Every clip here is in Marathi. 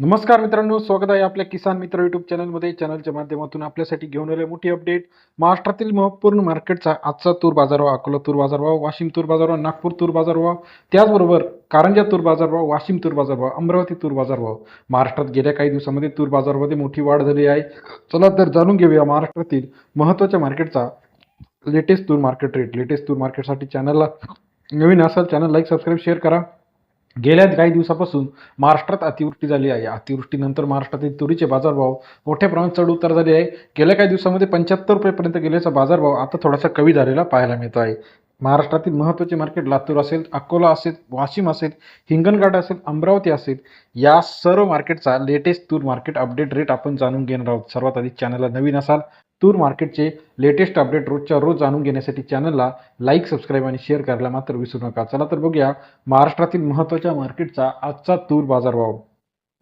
नमस्कार मित्रांनो स्वागत आहे आपल्या किसान मित्र युट्यूब चॅनलमध्ये चॅनलच्या माध्यमातून आपल्यासाठी घेऊन आले मोठी अपडेट महाराष्ट्रातील महत्त्वपूर्ण मार्केटचा आजचा तूर बाजारभाव अकोला तूर बाजार भाव वाशिम तूर बाजार भाव नागपूर तूर बाजार व्हा त्याचबरोबर कारंजा तूर बाजारभाव वाशिम तूर बाजार भाव अमरावती तूर बाजारभाव. महाराष्ट्रात गेल्या काही दिवसामध्ये तूर बाजारमध्ये मोठी वाढ झाली आहे. चला तर जाणून घेऊया महाराष्ट्रातील महत्त्वाच्या मार्केटचा लेटेस्ट तूर मार्केट रेट लेटेस्ट तूर मार्केटसाठी चॅनलला नवीन असाल चॅनल लाईक सबस्क्राईब शेअर करा. गेल्या काही दिवसापासून महाराष्ट्रात अतिवृष्टी झाली आहे. अतिवृष्टीनंतर महाराष्ट्रातील तुरीचे बाजारभाव मोठ्या प्रमाणात चढ उतार झाले आहे. गेल्या काही दिवसामध्ये पंच्याहत्तर रुपयेपर्यंत गेल्याचा बाजारभाव आता थोडासा कमी झालेला पाहायला मिळतो आहे. महाराष्ट्रातील महत्त्वाचे मार्केट लातूर असेल अकोला असेल वाशिम असेल हिंगणघाट असेल अमरावती असेल या सर्व मार्केटचा लेटेस्ट तूर मार्केट अपडेट रेट आपण जाणून घेणार आहोत. सर्वात आधी चॅनलला नवीन असाल तूर मार्केटचे लेटेस्ट अपडेट रोजच्या रोज जाणून घेण्यासाठी चॅनलला लाईक सबस्क्राईब आणि शेअर करायला मात्र विसरू नका. चला तर बघूया महाराष्ट्रातील महत्त्वाच्या मार्केटचा आजचा तूर बाजारभाव.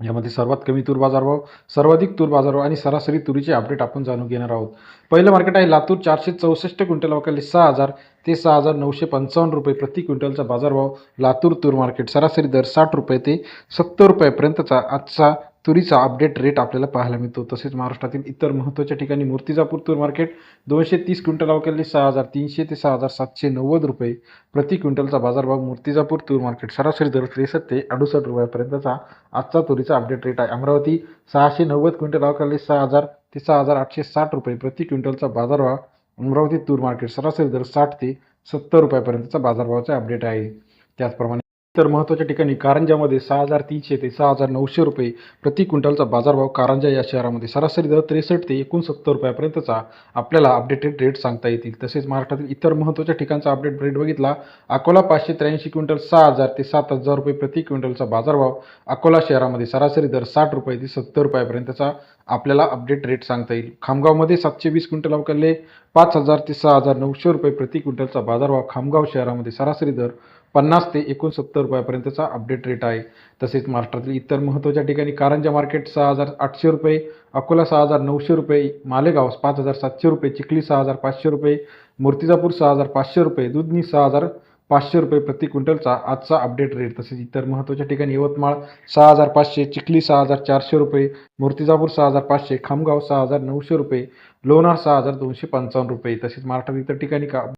यामध्ये सर्वात कमी तूर बाजारभाव सर्वाधिक तूर बाजारभाव आणि सरासरी तुरीचे अपडेट आपण जाणून घेणार आहोत. पहिलं मार्केट आहे लातूर चारशे चौसष्ट क्विंटल अवकाली सहा हजार ते सहा हजार नऊशे पंचावन्न रुपये प्रति क्विंटलचा बाजारभाव लातूर तूर मार्केट सरासरी दर साठ रुपये ते सत्तर रुपयापर्यंतचा आजचा तुरीचा अपडेट रेट आपल्याला पाहायला मिळतो. तसेच महाराष्ट्रातील इतर महत्त्वाच्या ठिकाणी मूर्तिजापूर तूर मार्केट दोनशे तीस क्विंटल अवकाली सहा हजार तीनशे ते सहा हजार सातशे नव्वद रुपये प्रति क्विंटलचा बाजारभाव मूर्तिजापूर तूर मार्केट सरासरी दर त्रेसष्ट ते अडुसष्ट रुपयापर्यंतचा आजचा तुरीचा अपडेट रेट आहे. अमरावती सहाशे नव्वद क्विंटल अवकाली सहा हजार ते सहा हजार आठशे साठ रुपये प्रति क्विंटलचा बाजारभाव अमरावती तूर मार्केट सरासरी दर साठ ते सत्तर रुपयापर्यंतचा बाजारभावाचा अपडेट आहे. त्याचप्रमाणे इतर महत्त्वाच्या ठिकाणी कारंजामध्ये सहा हजार तीनशे ते सहा हजार नऊशे रुपये प्रति क्विंटलचा बाजारभाव कारंजा या शहरामध्ये सरासरी दर त्रेसष्ट ते एकोणसत्तर रुपयापर्यंतचा आपल्याला अपडेटेड रेट सांगता येतील. तसेच महाराष्ट्रातील इतर महत्त्वाच्या ठिकाणचा अपडेट रेट बघितला अकोला पाचशे त्र्याऐंशी क्विंटल सहा हजार ते सात हजार रुपये प्रति क्विंटलचा बाजारभाव अकोला शहरामध्ये सरासरी दर साठ रुपये ते सत्तर रुपयापर्यंतचा आपल्याला अपडेट रेट सांगता येईल. खामगावमध्ये सातशे वीस क्विंटल अवकाले पाच हजार ते सहा हजार नऊशे रुपये प्रति क्विंटलचा बाजारभाव खामगाव शहरामध्ये सरासरी दर पन्नास ते एकोणसत्तर रुपयापर्यंतचा अपडेट रेट आहे तसेच महाराष्ट्रातील इतर महत्त्वाच्या ठिकाणी कारंजा मार्केट सहा हजार आठशे रुपये अकोला सहा हजार नऊशे रुपये मालेगाव पाच हजार सातशे रुपये चिखली सहा हजार पाचशे रुपये मूर्तिजापूर सहा हजार पाचशे रुपये दुधनी सहा हजार पाचशे रुपये प्रति क्विंटलचा आजचा अपडेट रेट तसेच इतर महत्त्वाच्या ठिकाणी यवतमाळ सहा हजार पाचशे चिखली सहा हजार चारशे रुपये मूर्तिजापूर सहा हजार पाचशे खामगाव सहा हजार नऊशे रुपये लोणार सहा हजार दोनशे पंचावन्न रुपये तसेच महाराष्ट्रात इतर ठिकाणी का